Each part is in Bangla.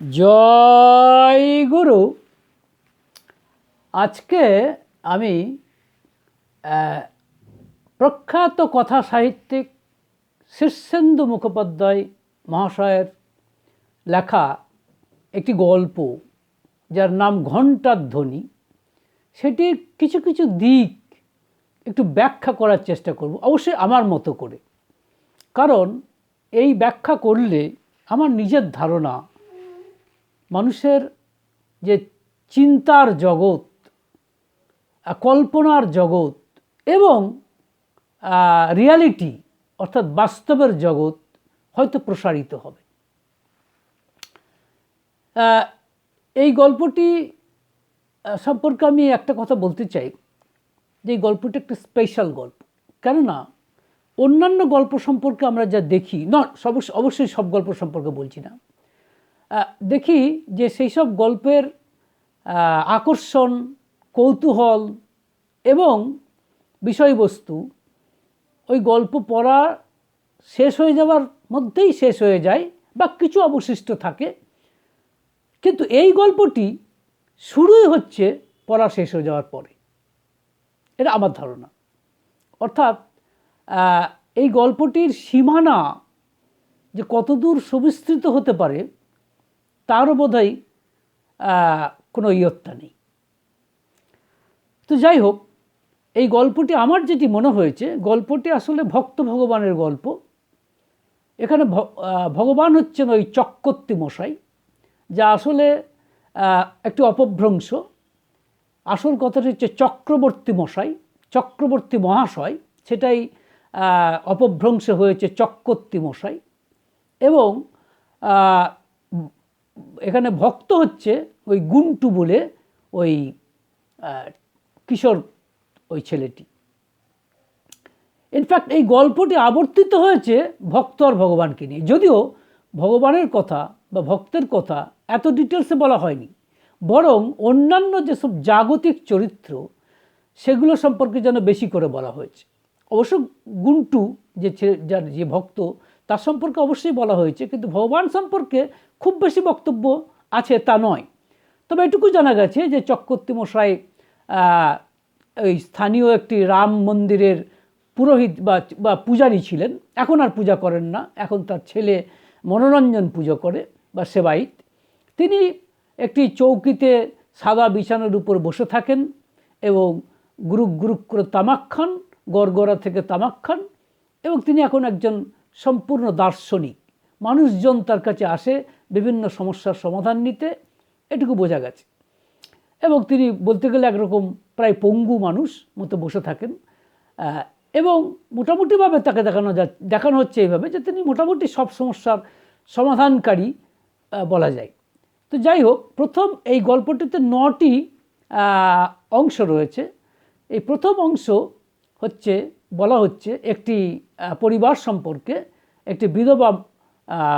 জয় গুরু। আজকে আমি প্রখ্যাত কথা সাহিত্যিক শীর্ষেন্দু মুখোপাধ্যায় মহাশয়ের লেখা একটি গল্প, যার নাম ঘণ্টার ধ্বনি। সেটির কিছু কিছু দিক একটু ব্যাখ্যা করার চেষ্টা করব, অবশ্যই আমার মতো করে। কারণ এই ব্যাখ্যা করলে আমার নিজের ধারণা মানুষের যে চিন্তার জগৎ কল্পনার জগৎ এবং রিয়ালিটি অর্থাৎ বাস্তবের জগৎ হয়তো প্রসারিত হবে। এই গল্পটি সম্পর্কে আমি একটা কথা বলতে চাই, যে এই গল্পটি একটা স্পেশাল গল্প। কেননা, অন্যান্য গল্প সম্পর্কে আমরা যা দেখি, না অবশ্যই সব গল্প সম্পর্কে বলছি না। দেখি যে সেই সব গল্পের আকর্ষণ, কৌতূহল এবং বিষয়বস্তু ওই গল্প পড়া শেষ হয়ে যাওয়ার মধ্যেই শেষ হয়ে যায় বা কিছু অবশিষ্ট থাকে। কিন্তু এই গল্পটি শুরুই হচ্ছে পড়া শেষ হয়ে যাওয়ার পরে। এটা আমার ধারণা। অর্থাৎ এই গল্পটির সীমানা যে কতদূর সুবিস্তৃত হতে পারে তারও বোধহয় কোনো ইয়ত্তা নেই। তো যাই হোক এই গল্পটি আমার যেটি মনে হয়েছে, গল্পটি আসলে ভক্ত ভগবানের গল্প। এখানে ভগবান হচ্ছেন ওই চক্রবর্তী মশাই, যা আসলে একটি অপভ্রংশ। আসল কথাটি হচ্ছে চক্রবর্তী মশাই, চক্রবর্তী মহাশয়, সেটাই অপভ্রংশ হয়েছে চক্রবর্তী মশাই। এবং এখানে ভক্ত হচ্ছে ওই গুন্টু বলে ওই কিশোর ওই ছেলেটি। ইনফ্যাক্ট এই গল্পটি আবর্তিত হয়েছে ভক্ত আর ভগবানকে নিয়ে। যদিও ভগবানের কথা বা ভক্তের কথা এত ডিটেলসে বলা হয়নি। বরং অন্যান্য যেসব জাগতিক চরিত্র, সেগুলো সম্পর্কে যেন বেশি করে বলা হয়েছে। অবশ্য গুন্টু যে ছে- যার যে ভক্ত তার সম্পর্কে অবশ্যই বলা হয়েছে, কিন্তু ভগবান সম্পর্কে খুব বেশি বক্তব্য আছে তা নয়। তবে এটুকু জানা গেছে যে চক্রবর্তী মশাই ওই স্থানীয় একটি রাম মন্দিরের পুরোহিত বা বা পূজারী ছিলেন। এখন আর পূজা করেন না। এখন তার ছেলে মনোরঞ্জন পুজো করে বা সেবাইত তিনি একটি চৌকিতে সাদা বিছানার উপর বসে থাকেন এবং গুরুক গুরুক করে তামাক খান গড়গড়া থেকে তামাক খান এবং তিনি এখন একজন সম্পূর্ণ দার্শনিক। মানুষজন তার কাছে আসে, বিভিন্ন সমস্যার সমাধান নিতে, এটুকু বোঝা গেছে। এবং তিনি বলতে গেলে একরকম প্রায় পঙ্গু মানুষ মতো বসে থাকেন। এবং মোটামুটিভাবে তাকে দেখানো যা, দেখানো হচ্ছে এইভাবে যে তিনি মোটামুটি সব সমস্যার সমাধানকারী বলা যায়। তো যাই হোক, প্রথম এই গল্পটিতে নটি অংশ রয়েছে। এই প্রথম অংশ হচ্ছে, বলা হচ্ছে একটি পরিবার সম্পর্কে একটি বিধবা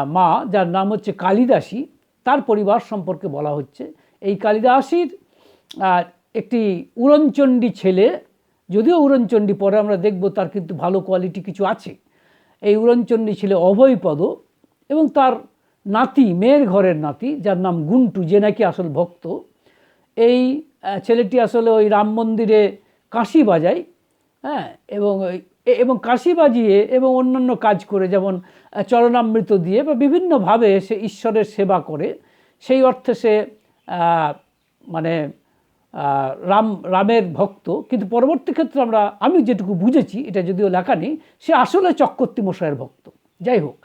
মা যার নাম হচ্ছে কালিদাসী, তার পরিবার সম্পর্কে বলা হচ্ছে। এই কালিদাসীর একটি উড়নচণ্ডী ছেলে, যদিও উড়নচণ্ডী পরে আমরা দেখব তার কিন্তু ভালো কোয়ালিটি কিছু আছে। এই উড়নচণ্ডী ছেলে অভয়পদ এবং তার নাতি, মেয়ের ঘরের নাতি, যার নাম গুন্টু, যে নাকি আসল ভক্ত। এই ছেলেটি আসলে ওই রাম মন্দিরে কাশি বাজায় হ্যাঁ এবং ওই- এবং কাশি বাজিয়ে এবং অন্যান্য কাজ করে যেমন চরণামৃত দিয়ে বা বিভিন্নভাবে সে ঈশ্বরের সেবা করে সেই অর্থে সে মানে রাম রামের ভক্ত। কিন্তু পরবর্তী ক্ষেত্রে আমরা আমি যেটুকু বুঝেছি এটা যদিও লেখা নেই সে আসলে চক্রবর্তী মশাইয়ের ভক্ত। যাই হোক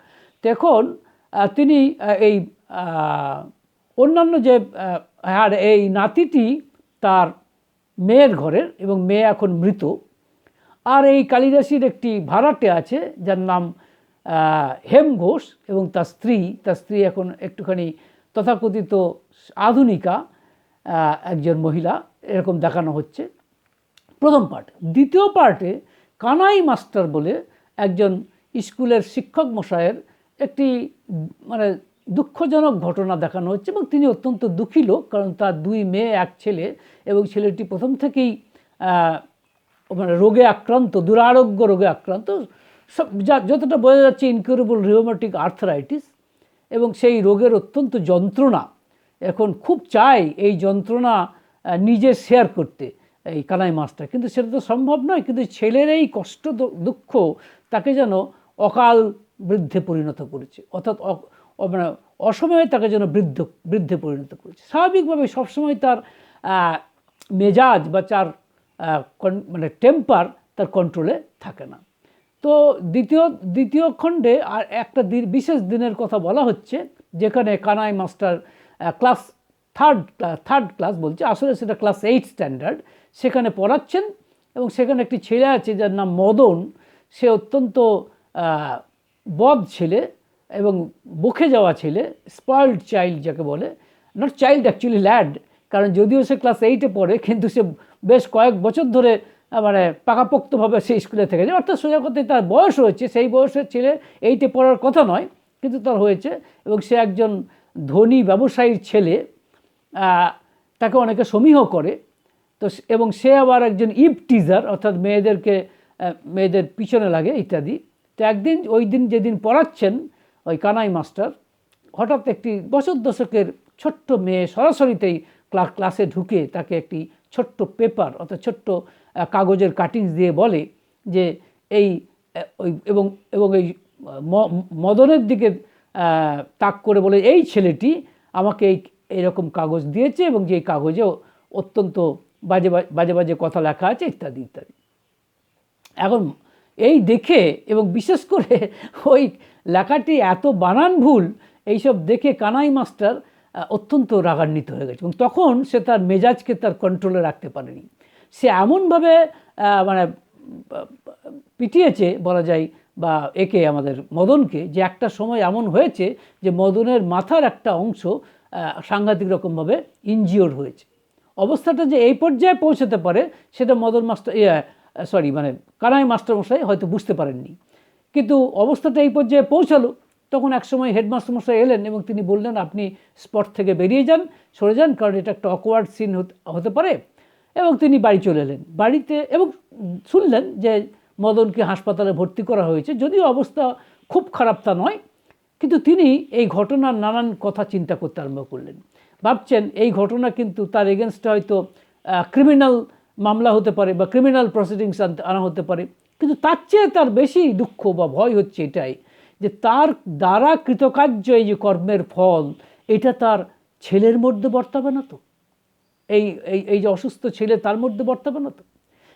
তো এখন আহ, তিনি এই অন্যান্য যে আর এই নাতিটি তার মেয়ের ঘরের এবং মেয়ে এখন মৃত। আর এই কালিদাসীর একটি ভাড়াটে আছে, যার নাম হেম ঘোষ এবং তার স্ত্রী। তার স্ত্রী এখন একটুখানি তথাকথিত আধুনিকা একজন মহিলা। এরকম দেখানো হচ্ছে। প্রথম পার্ট। দ্বিতীয় পার্টে কানাই মাস্টার বলে একজন স্কুলের শিক্ষক মশাইয়ের একটি মানে দুঃখজনক ঘটনা দেখানো হচ্ছে এবং তিনি অত্যন্ত দুঃখী লোক কারণ তার দুই মেয়ে, এক ছেলে এবং ছেলেটি প্রথম থেকেই মানে রোগে আক্রান্ত, দুরারোগ্য রোগে আক্রান্ত, সব যা, যতটা বোঝা যাচ্ছে ইনকিউরেবল রিওমেটিক আর্থারাইটিস এবং সেই রোগের অত্যন্ত যন্ত্রণা। এখন খুব চাই এই যন্ত্রণা নিজে শেয়ার করতে এই কানাই মাছটা। কিন্তু সেটা তো সম্ভব নয়, কিন্তু ছেলের এই কষ্ট দুঃখ তাকে যেন অকাল বৃদ্ধে পরিণত করেছে। অর্থাৎ মানে অসময়ে তাকে যেন বৃদ্ধ, বৃদ্ধে পরিণত করেছে। স্বাভাবিকভাবে সবসময় তার মেজাজ বা তার মানে টেম্পার তার কন্ট্রোলে থাকে না। তো দ্বিতীয় দ্বিতীয় খণ্ডে আর একটা বিশেষ দিনের কথা বলা হচ্ছে, যেখানে Kanai master class third third class বলছে, আসলে সেটা ক্লাস এইট স্ট্যান্ডার্ড সেখানে পড়াচ্ছেন এবং সেখানে একটি ছেলে আছে যার নাম মদন, সে অত্যন্ত বদ ছেলে এবং বকে যাওয়া ছেলে স্পয়েলড চাইল্ড যাকে বলে নট চাইল্ড অ্যাকচুয়ালি ল্যাড কারণ যদিও সে ক্লাস এইটে পড়ে, কিন্তু সে বেশ কয়েক বছর ধরে মানে পাকাপোক্তভাবে সেই স্কুলে থেকে যায়। অর্থাৎ সোজা কথায় তার বয়স হয়েছে, সেই বয়সের ছেলে এইটে পড়ার কথা নয়, কিন্তু তার হয়েছে। এবং সে একজন ধনী ব্যবসায়ীর ছেলে তাকে অনেকে সমীহ করে। তো এবং সে আবার একজন ইভ টিজার, অর্থাৎ মেয়েদেরকে মেয়েদের পিছনে লাগে ইত্যাদি। তো একদিন, ওই দিন যেদিন পড়াচ্ছেন ওই কানাই মাস্টার, হঠাৎ একটি বছর দশকের ছোট্ট মেয়ে সরাসরিতেই ক্লা- ক্লাসে ঢুকে তাকে একটি ছোট্ট পেপার অর্থাৎ ছোট্ট কাগজের কাটিংস দিয়ে বলে যে এই ওই এবং এবং এই মদনের দিকে তাক করে বলে এই ছেলেটি আমাকে এই, এরকম কাগজ দিয়েছে এবং যে কাগজেও অত্যন্ত বাজে বাজে বাজে কথা লেখা আছে ইত্যাদি ইত্যাদি। এখন এই দেখে এবং বিশেষ করে ওই লেখাটি এত বানান ভুল, এইসব দেখে কানাই মাস্টার অত্যন্ত রাগান্বিত হয়ে গেছে। এবং তখন সে তার মেজাজকে তার কন্ট্রোলে রাখতে পারেনি। সে এমনভাবে মানে পিটিয়েছে বলা যায়, বা একে আমাদের মদনকে, যে একটা সময় এমন হয়েছে যে মদনের মাথার একটা অংশ সাংঘাতিক রকমভাবে ইনজিওর হয়েছে। অবস্থাটা যে এই পর্যায়ে পৌঁছাতে পারে, সেটা মদন মাস্টার সরি মানে কানাই মাস্টারমশাই হয়তো বুঝতে পারেননি। কিন্তু অবস্থাটা এই পর্যায়ে পৌঁছালো। তখন একসময় হেডমাস্টার মশাই এলেন এবং তিনি বললেন, আপনি স্পট থেকে বেরিয়ে যান, সরে যান, কারণ এটা একটা অকওয়ার্ড সিন হতে পারে। এবং তিনি বাড়ি চলে এলেন। বাড়িতে এবং শুনলেন যে মদনকে হাসপাতালে ভর্তি করা হয়েছে। যদিও অবস্থা খুব খারাপ তা নয়, কিন্তু তিনি এই ঘটনার নানান কথা চিন্তা করতে আরম্ভ করলেন। ভাবছেন, এই ঘটনা কিন্তু তার এগেনস্টে হয়তো ক্রিমিনাল মামলা হতে পারে বা ক্রিমিনাল প্রসিডিংস আনা হতে পারে। কিন্তু তার চেয়ে তার বেশি দুঃখ বা ভয় হচ্ছে এটাই। যে তার দ্বারা কৃতকার্য এই যে কর্মের ফল, এটা তার ছেলের মধ্যে বর্তাবে না তো? এই এই যে অসুস্থ ছেলে তার মধ্যে বর্তাবে না তো?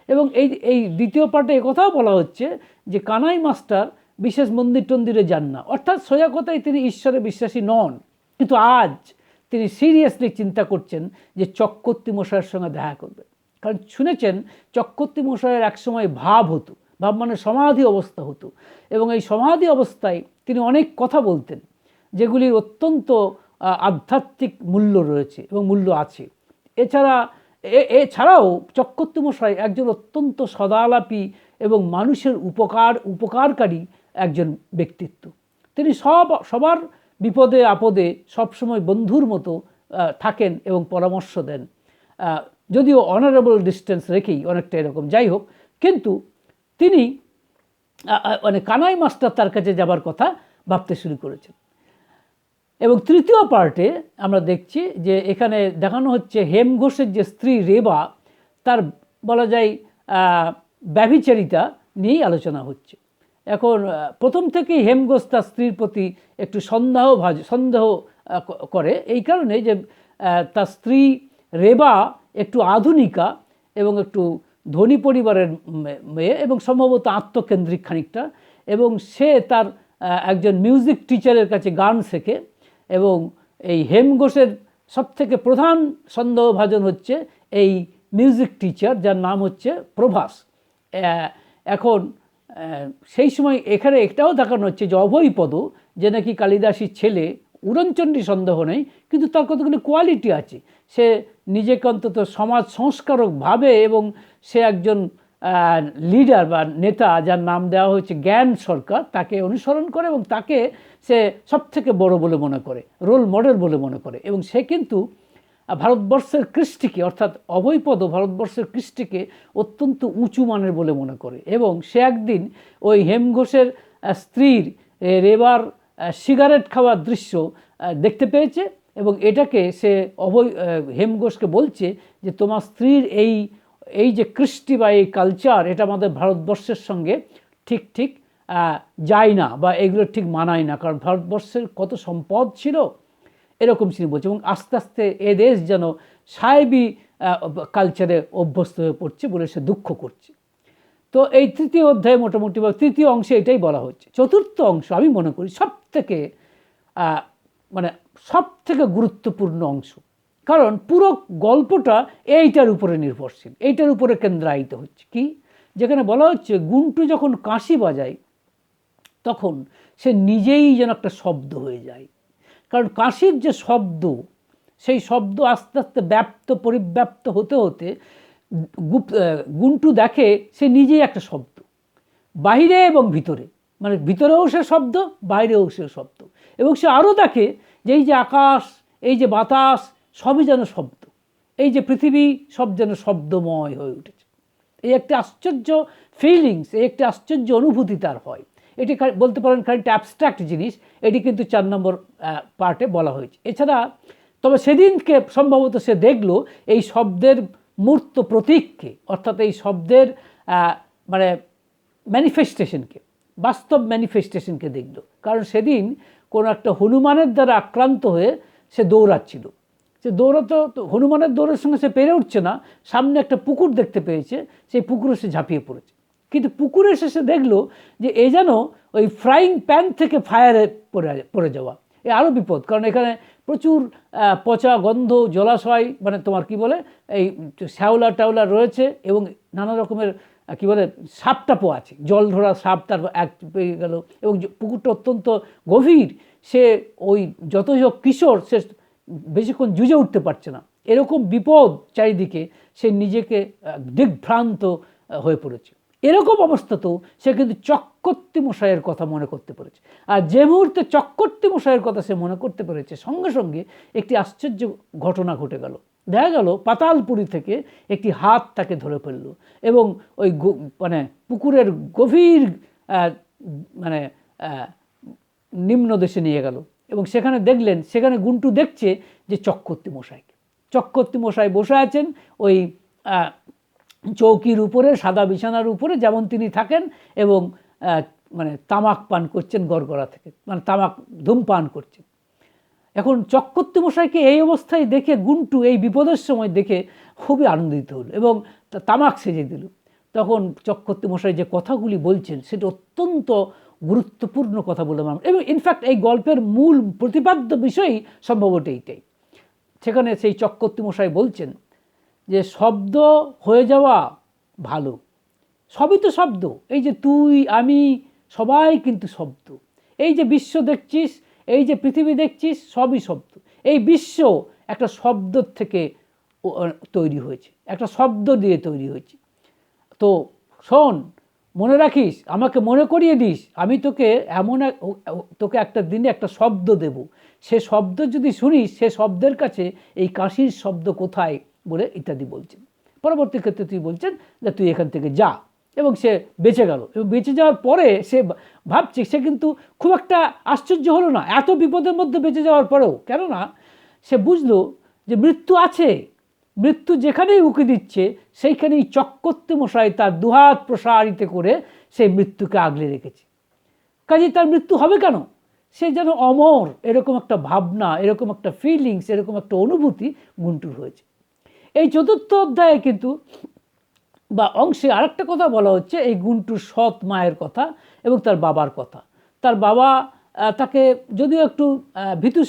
এবং এই এই দ্বিতীয় পার্টে কথাও বলা হচ্ছে যে কানাই মাস্টার বিশেষ মন্দির টন্দিরে যান না। অর্থাৎ সোজা কথায় তিনি ঈশ্বরে বিশ্বাসী নন। কিন্তু আজ তিনি সিরিয়াসলি চিন্তা করছেন যে চক্রবর্তী মশাইয়ের সঙ্গে দেখা করবে। কারণ শুনেছেন চক্রবর্তী মশাইয়ের একসময় ভাব হতো। ভাব মানে সমাধি অবস্থা হতো। এবং এই সমাধি অবস্থায় তিনি অনেক কথা বলতেন, যেগুলির অত্যন্ত আধ্যাত্মিক মূল্য রয়েছে এবং মূল্য আছে। এছাড়া এছাড়াও চক্রবর্তী মশাই একজন অত্যন্ত সদালাপী এবং মানুষের উপকার, উপকারকারী একজন ব্যক্তিত্ব। তিনি সব, সবার বিপদে আপদে সবসময় বন্ধুর মতো থাকেন এবং পরামর্শ দেন। যদিও অনারেবল ডিস্টেন্স রেখেই অনেকটা এরকম। যাই হোক, কিন্তু তিনি মানে কানাই মাস্টার তার কাছে যাবার কথা ভাবতে শুরু করেছেন। এবং তৃতীয় পার্টে আমরা দেখছি যে এখানে দেখানো হচ্ছে হেম ঘোষের যে স্ত্রী রেবা, তার বলা যায় ব্যভিচারিতা নিয়েই আলোচনা হচ্ছে। এখন প্রথম থেকেই হেম ঘোষ তার স্ত্রীর প্রতি একটু সন্দেহ ভাজ, সন্দেহ করে। এই কারণে যে তার স্ত্রী রেবা একটু আধুনিকা এবং একটু ধনী পরিবারের মেয়ে এবং সম্ভবত আত্মকেন্দ্রিক খানিকটা এবং সে তার একজন মিউজিক টিচারের কাছে গান শেখে এবং এই হেম ঘোষের সবথেকে প্রধান সন্দেহভাজন হচ্ছে এই মিউজিক টিচার, যার নাম হচ্ছে প্রভাস। এখন সেই সময় এখানে একটাও দেখানো হচ্ছে যে অভয়পদ, যে নাকি কালিদাসীর ছেলে উড়নচণ্ডী সন্দেহ নেই, কিন্তু তার কতগুলো কোয়ালিটি আছে? সে নিজেকে অন্তত সমাজ সংস্কারক ভাবে এবং সে একজন লিডার বা নেতা যার নাম দেওয়া হয়েছে জ্ঞান সরকার, তাকে অনুসরণ করে এবং তাকে সে সবথেকে বড় বলে মনে করে রোল মডেল বলে মনে করে। এবং সে কিন্তু ভারতবর্ষের কৃষ্টিকে, অর্থাৎ অভয়পদ ভারতবর্ষের কৃষ্টিকে অত্যন্ত উঁচু মানের বলে মনে করে। এবং সে একদিন ওই হেম ঘোষের স্ত্রীর রেবার সিগারেট খাওয়ার দৃশ্য দেখতে পেয়েছে এবং এটাকে সে আহ, হেম ঘোষকে বলছে যে তোমার স্ত্রীর এই এই যে কৃষ্টি বা এই কালচার এটা আমাদের ভারতবর্ষের সঙ্গে ঠিক ঠিক যায় না বা এগুলো ঠিক মানায় না। কারণ ভারতবর্ষের কত সম্পদ ছিল এরকম তিনি বলছে এবং আস্তে আস্তে এ দেশ যেন সাহেবি কালচারে অভ্যস্ত হয়ে পড়ছে বলে সে দুঃখ করছে। তো এই তৃতীয় অধ্যায়ে মোটামুটি বা তৃতীয় অংশে এটাই বলা হচ্ছে। চতুর্থ অংশ আমি মনে করি সব থেকে মানে সব থেকে গুরুত্বপূর্ণ অংশ। কারণ পুরো গল্পটা এইটার উপরে নির্ভরশীল, এইটার উপরে কেন্দ্রায়িত হচ্ছে। কি? যেখানে বলা হচ্ছে গুন্টু যখন কাশি বাজায়, তখন সে নিজেই যেন একটা শব্দ হয়ে যায়। কারণ কাশির যে শব্দ, সেই শব্দ আস্তে আস্তে ব্যাপ্ত, পরিব্যাপ্ত হতে হতে গুপ- গুন্টু দেখে সে নিজেই একটা শব্দ। বাইরে এবং ভিতরে। মানে ভিতরেও সে শব্দ, বাইরেও সে শব্দ। এবং সে আরও দেখে যে এই যে আকাশ, এই যে বাতাস, সবই যেন শব্দ। এই যে পৃথিবী, সব যেন শব্দময় হয়ে উঠেছে। এই একটি আশ্চর্য ফিলিংস এই একটি আশ্চর্য অনুভূতি তার হয়। এটি বলতে পারেন খানিকটা অ্যাবস্ট্রাক্ট জিনিস। এটি কিন্তু চার নম্বর পার্টে বলা হয়েছে। এছাড়া, তবে সেদিনকে সম্ভবত সে দেখল, এই শব্দের মূর্ত প্রতীককে, অর্থাৎ এই শব্দের মানে ম্যানিফেস্টেশনকে বাস্তব ম্যানিফেস্টেশনকে দেখল। কারণ সেদিন কোনো একটা হনুমানের দ্বারা আক্রান্ত হয়ে সে দৌড়াচ্ছিল। সে দৌড়াতো, তো হনুমানের দৌড়ের সঙ্গে সে পেরে উঠছে না, সামনে একটা পুকুর দেখতে পেয়েছে, সেই পুকুরে সে ঝাঁপিয়ে পড়েছে। কিন্তু পুকুরে এসে সে দেখল যে এ যেন ওই ফ্রাইং প্যান থেকে ফায়ারে পড়ে পড়ে যাওয়া। এ আরও বিপদ, কারণ এখানে প্রচুর পচা গন্ধ, জলাশয় মানে তোমার কি বলে, এই শ্যাওলা টাওলা রয়েছে এবং নানা রকমের কী বলে, সাপটাপও আছে। জল ধরা সাপ তার এক পেয়ে গেল এবং পুকুরটা অত্যন্ত গভীর, সে ওই যত হোক কিশোর, সে বেশিক্ষণ জুজে উঠতে পারছে না। এরকম বিপদ চারিদিকে সে নিজেকে দিগ্ভ্রান্ত হয়ে পড়েছে। এরকম অবস্থাতেও সে কিন্তু চক্রবর্তী মশাইয়ের কথা মনে করতে পেরেছে। আর যে মুহূর্তে চক্রবর্তী মশাইয়ের কথা সে মনে করতে পেরেছে, সঙ্গে সঙ্গে একটি আশ্চর্য ঘটনা ঘটে গেল। দেখা গেল পাতালপুরি থেকে একটি হাত তাকে ধরে ফেলল এবং ওই মানে পুকুরের গভীর মানে নিম্ন দেশে নিয়ে গেল এবং সেখানে দেখলেন, সেখানে গুন্টু দেখছে যে চক্রবর্তী মশাইকে। চক্রবর্তী মশাই বসে আছেন ওই চৌকির উপরে, সাদা বিছানার উপরে যেমন তিনি থাকেন এবং মানে তামাক পান করছেন গড়গড়া থেকে মানে তামাক ধূমপান করছেন। এখন চক্রবর্তী মশাইকে এই অবস্থায় দেখে গুন্টু এই বিপদের সময় দেখে খুবই আনন্দিত হলো এবং তামাক সেজে দিল। তখন চক্রবর্তী মশাই যে কথাগুলি বলছেন সেটা অত্যন্ত গুরুত্বপূর্ণ কথা বলে আমার। এবং ইনফ্যাক্ট এই গল্পের মূল প্রতিপাদ্য বিষয়ই সম্ভবত এইটাই। সেখানে সেই চক্রবর্তী মশাই বলছেন যে শব্দ হয়ে যাওয়া ভালো। সবই তো শব্দ। এই যে তুই, আমি, সবাই কিন্তু শব্দ। এই যে বিশ্ব দেখছিস, এই যে পৃথিবী দেখছিস, সবই শব্দ। এই বিশ্ব একটা শব্দ থেকে তৈরি হয়েছে। একটা শব্দ দিয়ে তৈরি হয়েছে। তো শোন, মনে রাখিস, আমাকে মনে করিয়ে দিস, আমি তোকে এমন এক তোকে একটা দিনে একটা শব্দ দেব। সে শব্দ যদি শুনিস, সে শব্দের কাছে এই কাশির শব্দ কোথায়? বলে ইত্যাদি বলছেন। পরবর্তী ক্ষেত্রে তুই বলছেন যে, তুই এখান থেকে যা। এবং সে বেঁচে গেল। এবং বেঁচে যাওয়ার পরে সে ভাবছে, সে কিন্তু খুব একটা আশ্চর্য হলো না। এত বিপদের মধ্যে বেঁচে যাওয়ার পরেও। কেননা সে বুঝলো যে, মৃত্যু আছে। মৃত্যু যেখানেই উকি দিচ্ছে, সেইখানেই চক্রবর্তী মশাই তার দুহাত প্রসারিত করে সেই মৃত্যুকে আগলে রেখেছে। কাজে তার মৃত্যু হবে কেন? সে যেন অমর, এরকম একটা ভাবনা, এরকম একটা ফিলিংস এরকম একটা অনুভূতি গুন্টুর হয়েছে। এই চতুর্থ অধ্যায়ে কিন্তু বা অংশে আরেকটা কথা বলা হচ্ছে, এই গুন্টুর সৎ মায়ের কথা এবং তার বাবার কথা। তার বাবা তাকে যদিও একটু ভীতু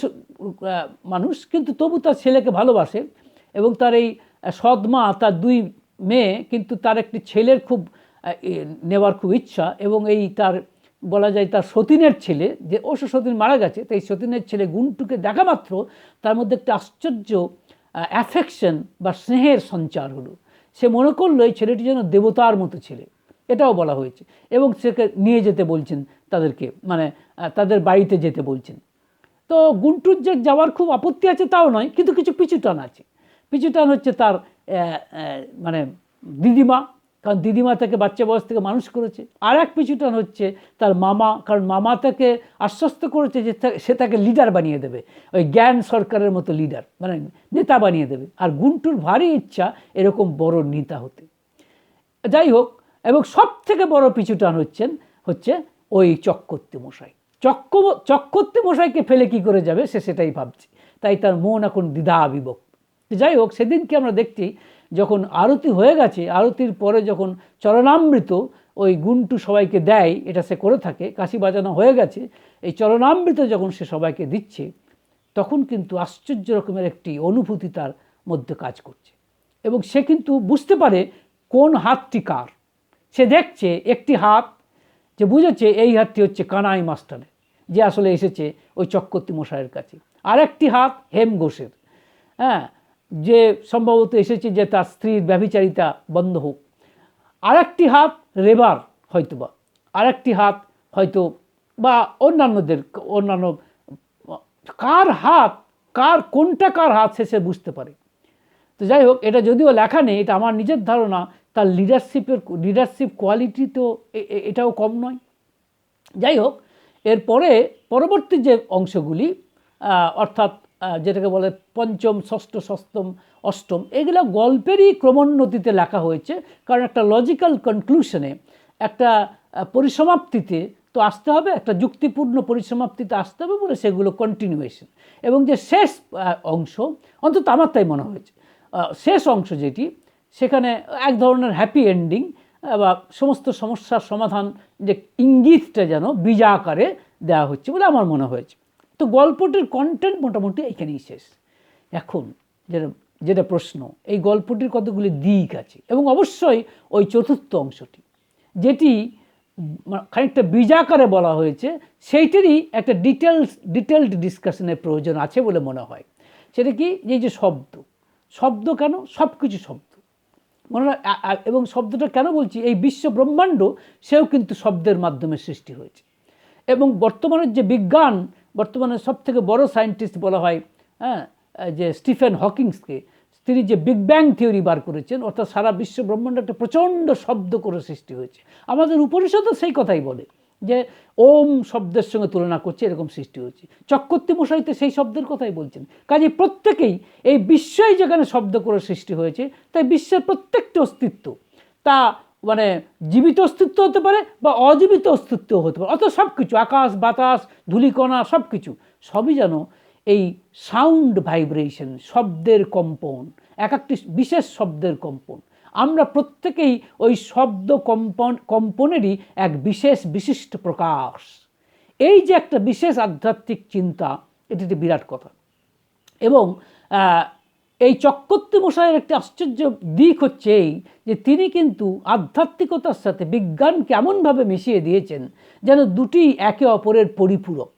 মানুষ, কিন্তু তবু তার ছেলেকে ভালোবাসে এবং তার এই সৎ মা, তার দুই মেয়ে কিন্তু তার একটি ছেলের খুব নেওয়ার খুব ইচ্ছা এবং এই তার, বলা যায় তার সতীনের ছেলে, যে অবশ্য সতীন মারা গেছে, তাই সতীনের ছেলে গুন্টুকে দেখা মাত্র তার মধ্যে একটা আশ্চর্য অ্যাফেকশন বা স্নেহের সঞ্চার হলো। সে মনে করল এই ছেলেটি যেন দেবতার মতো ছেলে। এটাও বলা হয়েছে। এবং সেকে নিয়ে যেতে বলছেন তাদেরকে মানে তাদের বাড়িতে যেতে বলছেন। তো গুন্টুর যে যাওয়ার খুব আপত্তি আছে তাও নয়, কিন্তু কিছু পিছুটান আছে। পিছুটান হচ্ছে তার মানে দিদিমা কারণ দিদিমা তাকে বাচ্চা বয়স থেকে মানুষ করেছে। আর এক পিছুটান হচ্ছে তার মামা, কারণ মামা তাকে আশ্বস্ত করেছে যে সে তাকে লিডার বানিয়ে দেবে। ওই জ্ঞান সরকারের মতো লিডার মানে নেতা বানিয়ে দেবে। আর গুন্টুর ভারী ইচ্ছা এরকম বড় নেতা হতে। যাই হোক, এবং সব থেকে বড় পিছুটান হচ্ছেন, হচ্ছে ওই চক্কর্তি মশাই। চক্ক, চক্কর্তি মশাইকে ফেলে কি করে যাবে সে সেটাই ভাবছে। তাই তার মন এখন দ্বিধা বিভক্ত। যাই হোক, সেদিনকে আমরা দেখছি যখন আরতি হয়ে গেছে, আরতির পরে যখন চরণামৃত ওই গুন্টু সবাইকে দেয়, এটা সে করে থাকে, কাশি বাজানো হয়ে গেছে, এই চরণামৃত যখন সে সবাইকে দিচ্ছে, তখন কিন্তু আশ্চর্য রকমের একটি অনুভূতি তার মধ্যে কাজ করছে। এবং সে কিন্তু বুঝতে পারে কোন হাতটি কার। সে দেখছে একটি হাত, যে বুঝেছে এই হাতটি হচ্ছে কানাই মাস্টারের, যে আসলে এসেছে ওই চক্রবর্তী মশাইয়ের কাছে। আর একটি হাত হেম ঘোষের হ্যাঁ? যে সম্ভবত এসেছে যে তার স্ত্রীর ব্যভিচারিতা বন্ধ হোক। আর একটি হাত রেবার হয়তোবা আর একটি হাত হয়তো বা অন্যান্যদের, অন্যান্য কার হাত, কার কোনটা কার হাত সে সে বুঝতে পারে। তো যাই হোক, এটা যদিও লেখা নেই, এটা আমার নিজের ধারণা, তার লিডারশিপের লিডারশিপ কোয়ালিটি তো এটাও কম নয়। যাই হোক, এরপরে পরবর্তী যে অংশগুলি অর্থাৎ যেটাকে বলে পঞ্চম, ষষ্ঠ, সপ্তম, অষ্টম, এগুলো গল্পেরই ক্রমোন্নতিতে লেখা হয়েছে। কারণ একটা লজিক্যাল কনক্লুশনে একটা পরিসমাপ্তিতে তো আসতে হবে, একটা যুক্তিপূর্ণ পরিসমাপ্তিতে আসতে হবে বলে সেগুলো কন্টিনিউয়েশন এবং যে শেষ অংশ, অন্তত আমার তাই মনে হয়েছে। শেষ অংশ যেটি, সেখানে এক ধরনের হ্যাপি এন্ডিং বা সমস্ত সমস্যার সমাধান যে ইঙ্গিতটা যেন বীজা আকারে দেওয়া হচ্ছে বলে আমার মনে হয়েছে। তো গল্পটির কন্টেন্ট মোটামুটি এখানেই শেষ। এখন যেটা যেটা প্রশ্ন, এই গল্পটির কতগুলি দিক আছে? এবং অবশ্যই ওই চতুর্থ অংশটি, যেটি মা- খানিকটা বীজাকারে বলা হয়েছে, সেইটারই একটা ডিটেলস ডিটেলড ডিসকাশনের প্রয়োজন আছে বলে মনে হয়। সেটা কি? এই যে শব্দ। শব্দ কেন? সব কিছু শব্দ। মনে এবং শব্দটা কেন বলছি? এই বিশ্ব ব্রহ্মাণ্ড, সেও কিন্তু শব্দের মাধ্যমে সৃষ্টি হয়েছে। এবং বর্তমানের যে বিজ্ঞান বর্তমানে সব থেকে বড় সায়েন্টিস্ট বলা হয় হ্যাঁ যে স্টিফেন হকিংসকে। তিনি যে বিগ ব্যাং থিওরি বার করেছেন, অর্থাৎ সারা বিশ্ব ব্রহ্মাণ্ড একটা প্রচণ্ড শব্দ করে সৃষ্টি হয়েছে। আমাদের উপনিষদও সেই কথাই বলে, যে ওম শব্দের সঙ্গে তুলনা করছে, এরকম সৃষ্টি হচ্ছে চক্রবর্তী মশাইতে সেই শব্দের কথাই বলছেন। কাজে প্রত্যেকেই এই বিশ্বই যেখানে শব্দ করে সৃষ্টি হয়েছে, তাই বিশ্বের প্রত্যেকটি অস্তিত্ব, তা মানে জীবিত অস্তিত্ব হতে পারে বা অজীবিত অস্তিত্ব হতে পারে। অত সব কিছু, আকাশ, বাতাস, ধূলিকণা, সব কিছু, সবই যেন এই সাউন্ড ভাইব্রেশন শব্দের কম্পন, এক একটি বিশেষ শব্দের কম্পন। আমরা প্রত্যেকেই ওই শব্দ কম্পন, কম্পনেরই এক বিশেষ, বিশিষ্ট প্রকাশ। এই যে একটা বিশেষ আধ্যাত্মিক চিন্তা, এটি একটি বিরাট কথা। এবং এই চক্রবর্তী মশাইয়ের একটি আশ্চর্য দিক হচ্ছে এই যে তিনি কিন্তু আধ্যাত্মিকতার সাথে বিজ্ঞানকে এমনভাবে মিশিয়ে দিয়েছেন যেন দুটি একে অপরের পরিপূরক।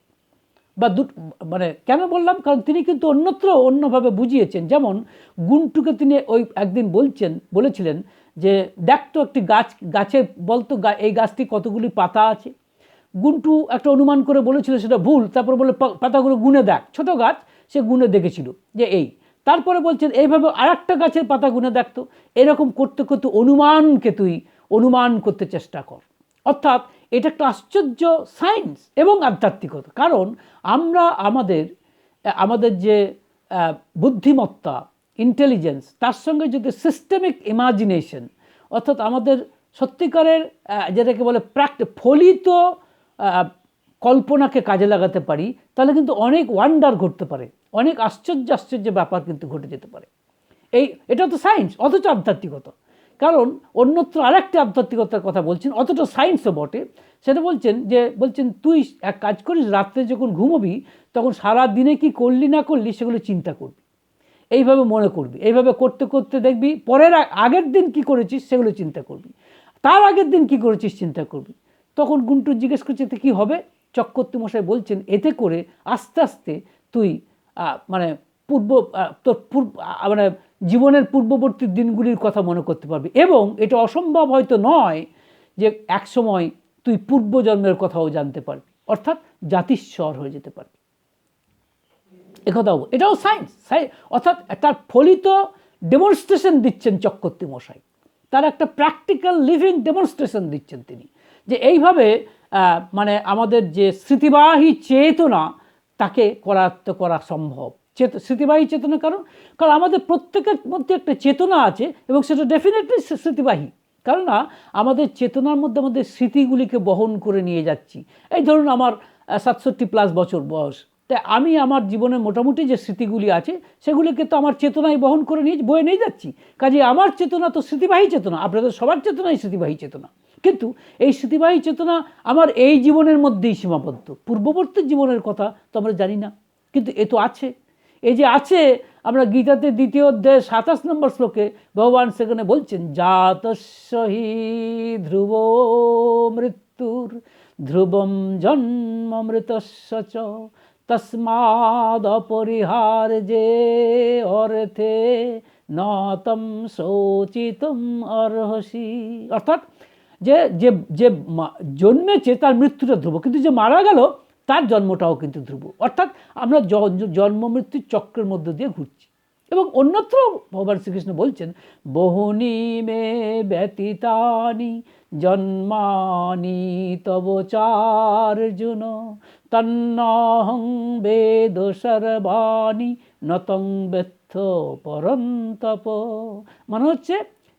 বা দু মানে কেন বললাম? কারণ তিনি কিন্তু অন্যত্র অন্যভাবে বুঝিয়েছেন। যেমন গুন্টুকে তিনি ওই একদিন বলছেন, বলেছিলেন যে, দেখ তো একটি গাছ, গাছে বলতো এই গাছটি কতগুলি পাতা আছে? গুন্টু একটা অনুমান করে বলেছিল, সেটা ভুল। তারপর বলে "পা- পাতাগুলো গুনে দেখ। ছোট গাছ সে গুনে দেখেছিল যে এই তারপরে বলছেন, এইভাবে আর একটা গাছের পাতা গুনে দেখতো এরকম করতে করতে অনুমানকে তুই অনুমান করতে চেষ্টা কর। অর্থাৎ এটা একটা আশ্চর্য সায়েন্স এবং আধ্যাত্মিকতা। কারণ আমরা আমাদের আমাদের যে বুদ্ধিমত্তা ইন্টেলিজেন্স তার সঙ্গে যদি সিস্টেমিক ইমাজিনেশন অর্থাৎ আমাদের সত্যিকারের যেটাকে বলে প্র্যাক্ট ফলিত কল্পনাকে কাজে লাগাতে পারি, তাহলে কিন্তু অনেক ওয়ান্ডার ঘটতে পারে। অনেক আশ্চর্য আশ্চর্য ব্যাপার কিন্তু ঘটে যেতে পারে। এই, এটা তো সায়েন্স অথচ আধ্যাত্মিকতা। কারণ অন্যত্র আরেকটি আধ্যাত্মিকতার কথা বলছেন অতটা সায়েন্সও বটে। সেটা বলছেন যে, বলছেন, তুই এক কাজ করিস, রাত্রে যখন ঘুমোবি, তখন সারা দিনে কি করলি না করলি, সেগুলো চিন্তা করবি। এইভাবে মনে করবি। এইভাবে করতে করতে দেখবি, পরের আগের দিন কি করেছিস, সেগুলো চিন্তা করবি। তার আগের দিন কি করেছিস, চিন্তা করবি। তখন গুন্টু জিজ্ঞেস করছে, তো কী হবে? চক্রবর্তী মশাই বলছেন, এতে করে আস্তে আস্তে তুই মানে পূর্ব তোর পূর্ব মানে জীবনের পূর্ববর্তী দিনগুলির কথা মনে করতে পারবি। এবং এটা অসম্ভব হয়তো নয় যে একসময় তুই পূর্বজন্মের কথাও জানতে পারবি, অর্থাৎ জাতিস্বর হয়ে যেতে পারবি। একথাও এটাও সায়েন্স অর্থাৎ তার ফলিত ডেমনস্ট্রেশন দিচ্ছেন চক্রবর্তী মশাই তার একটা প্র্যাকটিক্যাল লিভিং ডেমনস্ট্রেশন দিচ্ছেন তিনি। যে এইভাবে মানে আমাদের যে স্মৃতিবাহী চেতনা, তাকে করায়ত্ত করা সম্ভব। চেত, স্মৃতিবাহী চেতনা কারণ? কারণ আমাদের প্রত্যেকের মধ্যে একটা চেতনা আছে এবং সেটা ডেফিনেটলি স্মৃতিবাহী। কেননা আমাদের চেতনার মধ্যে আমাদের স্মৃতিগুলিকে বহন করে নিয়ে যাচ্ছি। এই ধরুন আমার সাতষট্টি প্লাস বছর বয়স। তাই আমি আমার জীবনে মোটামুটি যে স্মৃতিগুলি আছে, সেগুলিকে তো আমার চেতনায় বহন করে নিয়ে, বয়ে নিয়ে যাচ্ছি। কাজে আমার চেতনা তো স্মৃতিবাহী চেতনা, আপনাদের সবার চেতনাই স্মৃতিবাহী চেতনা। কিন্তু এই স্মৃতিবাহী চেতনা আমার এই জীবনের মধ্যেই সীমাবদ্ধ। পূর্ববর্তী জীবনের কথা তো আমরা জানি না, কিন্তু এ তো আছে। এই যে আছে, আমরা গীতাতে দ্বিতীয় অধ্যায় সাতাশ নম্বর শ্লোকে ভগবান সেখানে বলছেন, জাতস্বহি ধ্রুব মৃত্যুর, ধ্রুবম জন্ম মৃতস্য তস্মাদ অপরিহার যে অর্থে নতম শোচিতম অর্হসি। অর্থাৎ যে যে যে জন্মেছে তার মৃত্যুটা ধ্রুব, কিন্তু যে মারা গেল তার জন্মটাও কিন্তু ধ্রুব। অর্থাৎ আমরা জন্ম মৃত্যুর চক্রের মধ্য দিয়ে ঘুরছি। এবং অন্যত্র ভগবান শ্রীকৃষ্ণ বলছেন, বহুনি মে ব্যতীতানি জন্মানি তব চার্জুন, তন্নহং বেদ সর্বাণি, নতং ব্যর্থ পরন্তপ। মানে হচ্ছে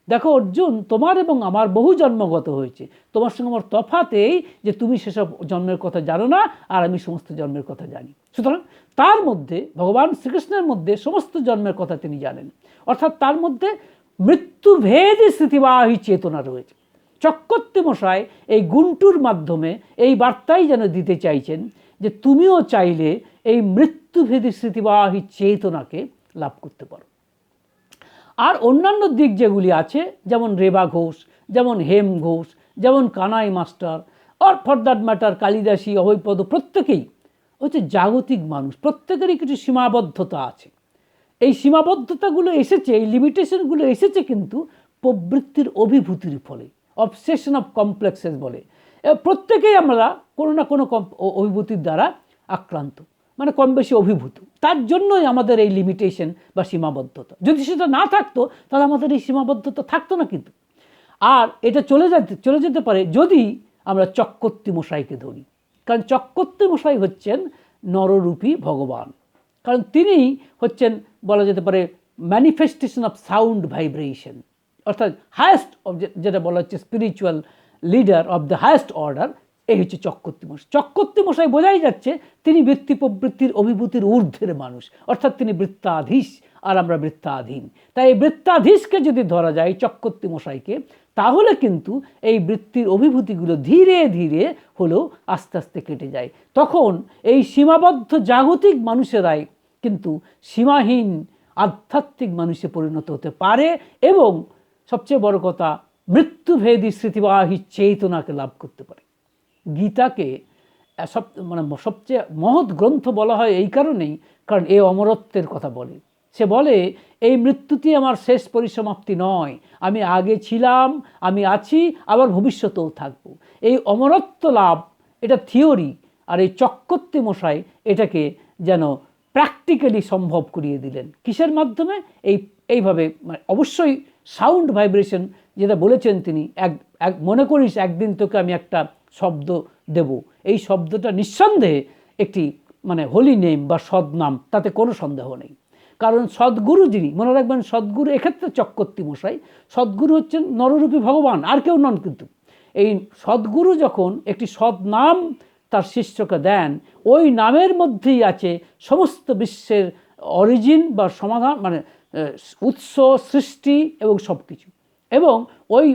দেখো অর্জুন, তোমার এবং আমার বহু জন্মগত হয়েছে। তোমার সঙ্গে আমার তফাতেই যে তুমি সেসব জন্মের কথা জানো না, আর আমি সমস্ত জন্মের কথা জানি। সুতরাং তার মধ্যে, ভগবান শ্রীকৃষ্ণের মধ্যে সমস্ত জন্মের কথা তিনি জানেন। অর্থাৎ তার মধ্যে মৃত্যুভেদী স্মৃতিবাহী চেতনা রয়েছে। চক্রবর্তী মশাই এই গুন্টুর মাধ্যমে এই বার্তাই যেন দিতে চাইছেন যে তুমিও চাইলে এই মৃত্যুভেদী স্মৃতিবাহী চেতনাকে লাভ করতে পারো। আর অন্যান্য দিক যেগুলি আছে, যেমন রেবা ঘোষ, যেমন হেম ঘোষ, যেমন Kanai master R for that matter Kalidasi Abhaypada প্রত্যেকেই হচ্ছে জাগতিক মানুষ, প্রত্যেকেরই কিছু সীমাবদ্ধতা আছে। এই সীমাবদ্ধতাগুলো এসেছে, এই লিমিটেশনগুলো এসেছে কিন্তু প্রবৃত্তির অভিভূতির ফলে অবসেশন অফ কমপ্লেক্সেস বলে। প্রত্যেকেই আমরা কোনো না কোনো অভিভূতির দ্বারা আক্রান্ত। মানে কম বেশি অভিভূত। তার জন্যই আমাদের এই লিমিটেশন বা সীমাবদ্ধতা। যদি সেটা না থাকতো, তাহলে আমাদের এই সীমাবদ্ধতা থাকতো না কিন্তু। আর এটা চলে যেতে চলে যেতে পারে যদি আমরা চক্রবর্তী মশাইকে ধরি। কারণ চক্রবর্তী মশাই হচ্ছেন নররূপী ভগবান। কারণ তিনি হচ্ছেন, বলা যেতে পারে ম্যানিফেস্টেশন অফ সাউন্ড ভাইব্রেশন অর্থাৎ হায়েস্ট যেটা বলা হচ্ছে spiritual leader of the highest order এই হচ্ছে চক্রবর্তী মশাই চক্রবর্তী মশাই বোঝাই যাচ্ছে তিনি বৃত্তি প্রবৃত্তির অভিভূতির ঊর্ধ্বের মানুষ, অর্থাৎ তিনি বৃত্তাধীশ আর আমরা বৃত্তাধীন। তাই এই বৃত্তাধীশকে যদি ধরা যায় চক্রবর্তী মশাইকে তাহলে কিন্তু এই বৃত্তির অভিভূতিগুলো ধীরে ধীরে হলেও আস্তে আস্তে কেটে যায়। তখন এই সীমাবদ্ধ জাগতিক মানুষেরাই কিন্তু সীমাহীন, আধ্যাত্মিক মানুষে পরিণত হতে পারে এবং সবচেয়ে বড় কথা মৃত্যুভেদী স্মৃতিবাহী চেতনাকে লাভ করতে পারে। গীতাকে সব মানে সবচেয়ে মহৎ গ্রন্থ বলা হয় এই কারণেই, কারণ এ অমরত্বের কথা বলে। সে বলে, এই মৃত্যুটি আমার শেষ পরিসমাপ্তি নয়। আমি আগে ছিলাম, আমি আছি, আবার ভবিষ্যতেও থাকব। এই অমরত্ব লাভ, এটা থিওরি, আর এই চক্রবর্তী মশাই এটাকে যেন প্র্যাকটিক্যালি সম্ভব করিয়ে দিলেন। কিসের মাধ্যমে? এই, এইভাবে মানে অবশ্যই সাউন্ড ভাইব্রেশন, যেটা বলেছেন তিনি, এক এক, মনে করিস, একদিন তোকে আমি একটা শব্দ দেব। এই শব্দটা নিঃসন্দেহে একটি মানে হোলি নেম বা সদনাম, তাতে কোনো সন্দেহ নেই। কারণ সদ্গুরু যিনি, মনে রাখবেন সদ্গুরু এক্ষেত্রে চক্রবর্তী মশাই, সদ্গুরু হচ্ছেন নররূপী ভগবান, আর কেউ নন কিন্তু। এই সদ্গুরু যখন একটি সদনাম তার শিষ্যকে দেন, ওই নামের মধ্যেই আছে সমস্ত বিশ্বের অরিজিন বা সমাধান মানে উৎস, সৃষ্টি এবং সব কিছু এবং ওই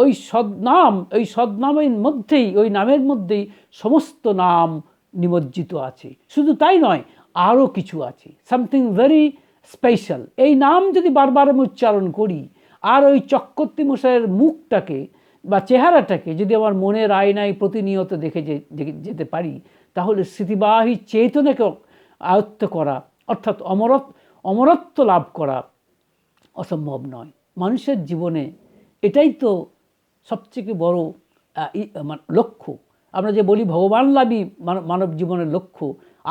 ওই সদনাম, ওই সদনামের মধ্যেই, ওই নামের মধ্যেই সমস্ত নাম নিমজ্জিত আছে। শুধু তাই নয়, আরও কিছু আছে। সামথিং ভেরি স্পেশাল এই নাম যদি বারবার আমি উচ্চারণ করি, আর ওই চক্রবর্তী মশাইয়ের মুখটাকে বা চেহারাটাকে যদি আমার মনের আয়নায় প্রতিনিয়ত দেখে যেতে পারি, তাহলে স্মৃতিবাহী চেতনাকে আয়ত্ত করা, অর্থাৎ অমরত, অমরত্ব লাভ করা অসম্ভব নয়। মানুষের জীবনে এটাই তো সবথেকে বড় লক্ষ্য। আমরা যে বলি ভগবান লাভই মানব জীবনের লক্ষ্য,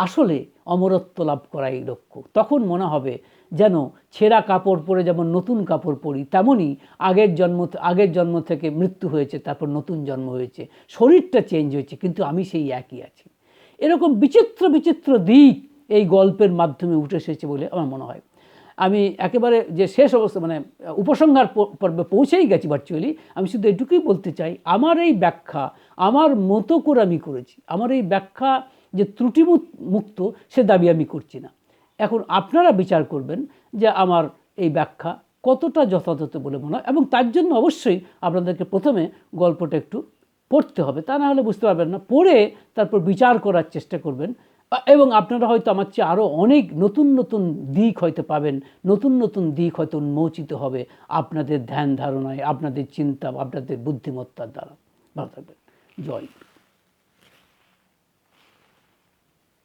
আসলে অমরত্ব লাভ করাই লক্ষ্য। তখন মনে হবে যেন ছেঁড়া কাপড় পরে যেমন নতুন কাপড় পরি তেমনই আগের জন্ম আগের জন্ম থেকে মৃত্যু হয়েছে, তারপর নতুন জন্ম হয়েছে। শরীরটা চেঞ্জ হয়েছে, কিন্তু আমি সেই একই আছি। এরকম বিচিত্র বিচিত্র দিক এই গল্পের মাধ্যমে উঠে এসেছে বলে আমার মনে হয়। আমি একেবারে যে শেষ অবস্থা মানে উপসংহার পর্বে পৌঁছেই গেছি ভার্চুয়ালি আমি শুধু এটুকুই বলতে চাই, আমার এই ব্যাখ্যা, আমার মতো করে আমি করেছি, আমার এই ব্যাখ্যা যে ত্রুটি মুক্ত, সে দাবি আমি করছি না। এখন আপনারা বিচার করবেন যে আমার এই ব্যাখ্যা কতটা যথাযথ বলে মনে হয় এবং তার জন্য অবশ্যই আপনাদেরকে প্রথমে গল্পটা একটু পড়তে হবে, তা না হলে বুঝতে পারবেন না, পড়ে তারপর বিচার করার চেষ্টা করবেন এবং আপনারা হয়তো আমার চেয়ে আরও অনেক নতুন নতুন দিক হয়তো পাবেন, নতুন নতুন দিক হয়তো উন্মোচিত হবে আপনাদের ধ্যান ধারণায়, আপনাদের চিন্তা, আপনাদের বুদ্ধিমত্তার দ্বারা ভালো থাকবেন জয়।